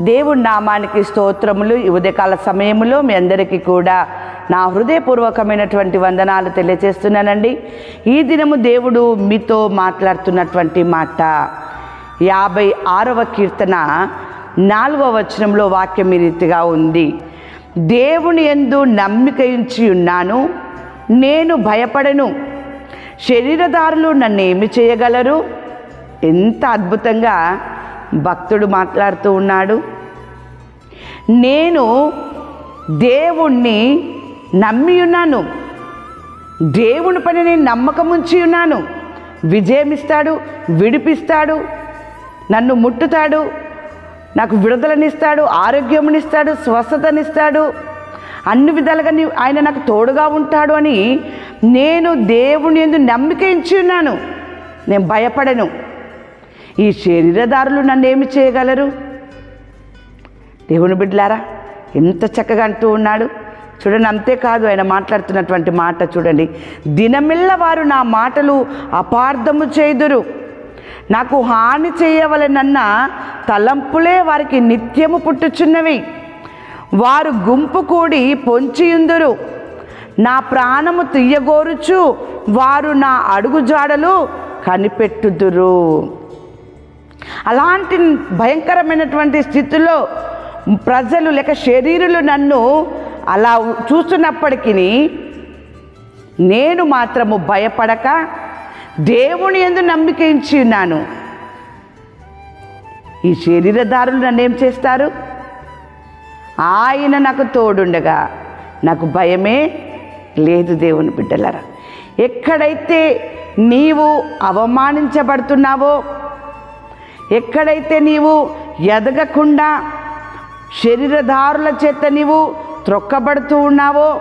దేవుడి నామానికి స్తోత్రములు. ఈ ఉదయకాల సమయంలో మీ అందరికీ కూడా నా హృదయపూర్వకమైనటువంటి వందనాలు తెలియజేస్తున్నానండి. ఈ దినము దేవుడు మీతో మాట్లాడుతున్నటువంటి మాట యాభై ఆరవ కీర్తన నాలుగవ వచనంలో వాక్యం ఈ రీతిగా ఉంది. దేవుని ఎందు నమ్మిక ఉంచి ఉన్నాను నేను భయపడను. శరీరదారులు నన్ను ఏమి చేయగలరు? ఎంత అద్భుతంగా భక్తుడు మాట్లాడుతూ ఉన్నాడు. నేను దేవుణ్ణి నమ్మి ఉన్నాను. దేవుని పని నేను నమ్మకం ఉంచి ఉన్నాను. విజయం ఇస్తాడు విడిపిస్తాడు నన్ను ముట్టుతాడు నాకు విడుదలనిస్తాడు ఆరోగ్యమునిస్తాడు స్వస్థతనిస్తాడు అన్ని విధాలుగా ఆయన నాకు తోడుగా ఉంటాడు అని నేను దేవుని ఎందు నమ్మిక ఇచ్చి ఉన్నాను. నేను భయపడను. ఈ శరీరదారులు నన్ను ఏమి చేయగలరు? దేవుని బిడ్డలారా ఎంత చక్కగా అంటూ ఉన్నాడు. చూడండి అంతేకాదు ఆయన మాట్లాడుతున్నటువంటి మాట చూడండి. దినమిల్ల వారు నా మాటలు అపార్థము చేదురు. నాకు హాని చేయవలెనన్న తలంపులే వారికి నిత్యము పుట్టుచున్నవి. వారు గుంపు కూడి పొంచియుందురు. నా ప్రాణము తీయగోరుచు వారు నా అడుగుజాడలు కనిపెట్టుదురు. అలాంటి భయంకరమైనటువంటి స్థితిలో ప్రజలు లేక శరీరులు నన్ను అలా చూస్తున్నప్పటికీ నేను మాత్రము భయపడక దేవుని ఎందు నమ్మిక ఇచ్చి ఉన్నాను. ఈ శరీరదారులు నన్ను ఏం చేస్తారు? ఆయన నాకు తోడుండగా నాకు భయమే లేదు దేవుని బిడ్డలరా. ఎక్కడైతే నీవు అవమానించబడుతున్నావో ఎక్కడైతే నీవు ఎదగకుండా శరీరధారుల చేత నీవు త్రొక్కబడుతూ ఉన్నావో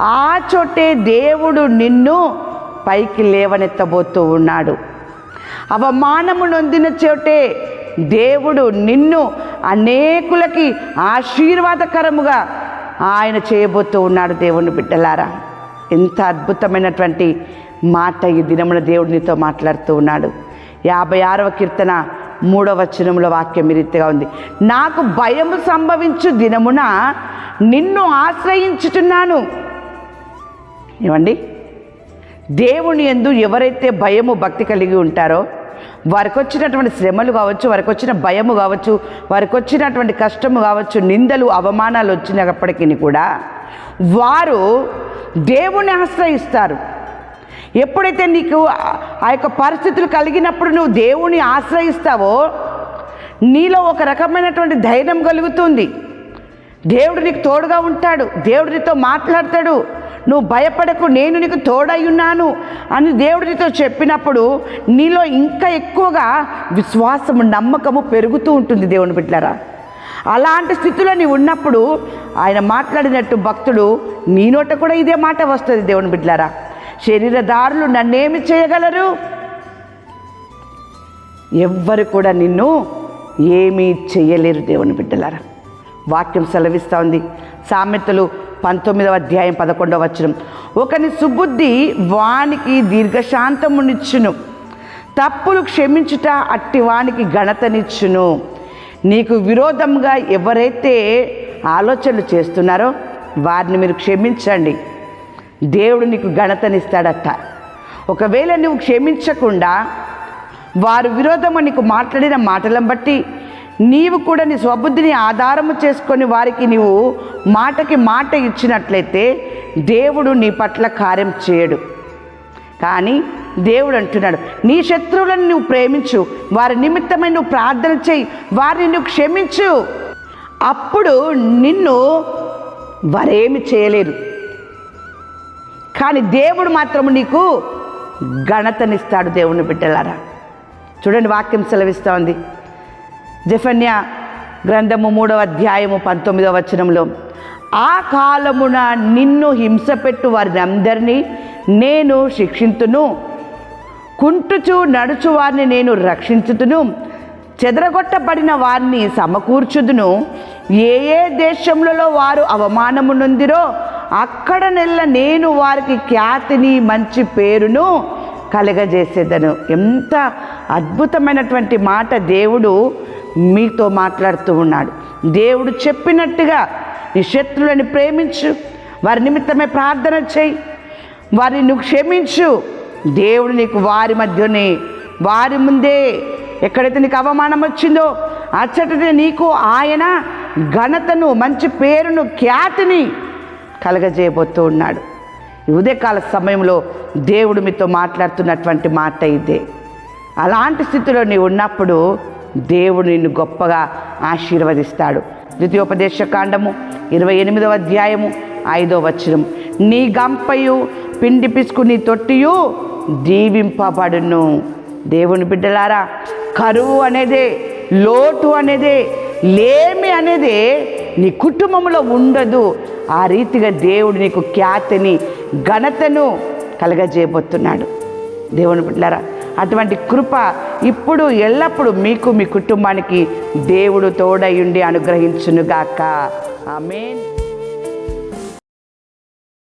ఆ చోటే దేవుడు నిన్ను పైకి లేవనెత్తబోతూ ఉన్నాడు. అవమానము నొందిన చోటే దేవుడు నిన్ను అనేకులకి ఆశీర్వాదకరముగా ఆయన చేయబోతూ ఉన్నాడు దేవుని బిడ్డలారా. ఎంత అద్భుతమైనటువంటి మాట ఈ దినమున దేవుడు నీతో మాట్లాడుతూ ఉన్నాడు. యాభై ఆరవ కీర్తన మూడవ వచనంలో వాక్యం ఈ రీతిగా ఉంది. నాకు భయము సంభవించు దినమున నిన్ను ఆశ్రయించుచున్నాను. ఏమండి? దేవుని ఎందు ఎవరైతే భయము భక్తి కలిగి ఉంటారో వారికి వచ్చినటువంటి శ్రమలు కావచ్చు వారికి వచ్చిన భయము కావచ్చు వారికి వచ్చినటువంటి కష్టము కావచ్చు నిందలు అవమానాలు వచ్చినప్పటికీ కూడా వారు దేవుని ఆశ్రయిస్తారు. ఎప్పుడైతే నీకు ఆ- యొక్క పరిస్థితులు కలిగినప్పుడు నువ్వు దేవుణ్ణి ఆశ్రయిస్తావో నీలో ఒక రకమైనటువంటి ధైర్యం కలుగుతుంది. దేవుడు నీకు తోడుగా ఉంటాడు. దేవుడు నీతో మాట్లాడతాడు. నువ్వు భయపడకు నేను నీకు తోడై ఉన్నాను అని దేవుడు నీతో చెప్పినప్పుడు నీలో ఇంకా ఎక్కువగా విశ్వాసము నమ్మకము పెరుగుతూ ఉంటుంది దేవుని బిడ్డారా అలాంటి స్థితిలో నీవు ఉన్నప్పుడు ఆయన మాట్లాడినట్టు భక్తుడు నీ నోట కూడా ఇదే మాట వస్తుంది దేవుని బిడ్డారా శరీరదారులు నన్నేమి చేయగలరు? ఎవ్వరు కూడా నిన్ను ఏమీ చేయలేరు దేవుని బిడ్డలారా. వాక్యం సెలవిస్తూ ఉంది. సామెతలు పంతొమ్మిదవ అధ్యాయం పదకొండవ వచనం. ఒకని సుబుద్ధి వానికి దీర్ఘశాంతమునిచ్చును. తప్పులు క్షమించుట అట్టి వానికి ఘనతనిచ్చును. నీకు విరోధంగా ఎవరైతే ఆలోచనలు చేస్తున్నారో వారిని మీరు క్షమించండి. దేవుడు నీకు ఘనతనిస్తాడట. ఒకవేళ నువ్వు క్షమించకుండా వారు విరోధము నీకు మాట్లాడిన మాటలను బట్టి నీవు కూడా నీ స్వబుద్ధిని ఆధారము చేసుకొని వారికి నీవు మాటకి మాట ఇచ్చినట్లయితే దేవుడు నీ పట్ల కార్యం చేయడు. కానీ దేవుడు అంటున్నాడు నీ శత్రువులను నువ్వు ప్రేమించు వారి నిమిత్తమై నువ్వు ప్రార్థన చేయి వారిని నువ్వు క్షమించు. అప్పుడు నిన్ను వారేమి చేయలేరు. కానీ దేవుడు మాత్రము నీకు ఘనతనిస్తాడు దేవుని బిడ్డలారా. చూడండి వాక్యం సెలవిస్తూ ఉంది. జఫన్య గ్రంథము మూడవ అధ్యాయము పంతొమ్మిదవ వచనంలో ఆ కాలమున నిన్ను హింస పెట్టు వారిని అందరినీ నేను శిక్షింతును. కుంటుచు నడుచు వారిని నేను రక్షించుతును. చెదరగొట్టబడిన వారిని సమకూర్చుదును. ఏ ఏ దేశములలో వారు అవమానము నొందిరో అక్కడ నెల నేను వారికి ఖ్యాతిని మంచి పేరును కలగజేసేదను. ఎంత అద్భుతమైనటువంటి మాట దేవుడు మీతో మాట్లాడుతూ ఉన్నాడు. దేవుడు చెప్పినట్టుగా నీ శత్రువులని ప్రేమించు వారి నిమిత్తమే ప్రార్థన చేయి వారిని నువ్వు క్షమించు. దేవుడు నీకు వారి మధ్యనే వారి ముందే ఎక్కడైతే నీకు అవమానం వచ్చిందో అచ్చటనే నీకు ఆయన ఘనతను మంచి పేరును ఖ్యాతిని కలగజేయబోతూ ఉన్నాడు. ఈ ఉదయకాల సమయంలో దేవుడు మీతో మాట్లాడుతున్నటువంటి మాట ఇదే. అలాంటి స్థితిలో నీవు ఉన్నప్పుడు దేవుడు నిన్ను గొప్పగా ఆశీర్వదిస్తాడు. ద్వితీయోపదేశ కాండము ఇరవై ఎనిమిదవ అధ్యాయము ఐదో వచనం నీ గంపయు పిండి పిసుకు నీ తొట్టియు దీవింపబడును. దేవుని బిడ్డలారా కరువు అనేదే లోటు అనేదే లేమి అనేదే నీ కుటుంబంలో ఉండదు. ఆ రీతిగా దేవుడు నీకు ఖ్యాతిని ఘనతను కలగజేయబోతున్నాడు. దేవుని బిడ్డారా అటువంటి కృప ఇప్పుడు ఎల్లప్పుడూ మీకు మీ కుటుంబానికి దేవుడు తోడయుండి అనుగ్రహించునుగాక. ఆమెన్.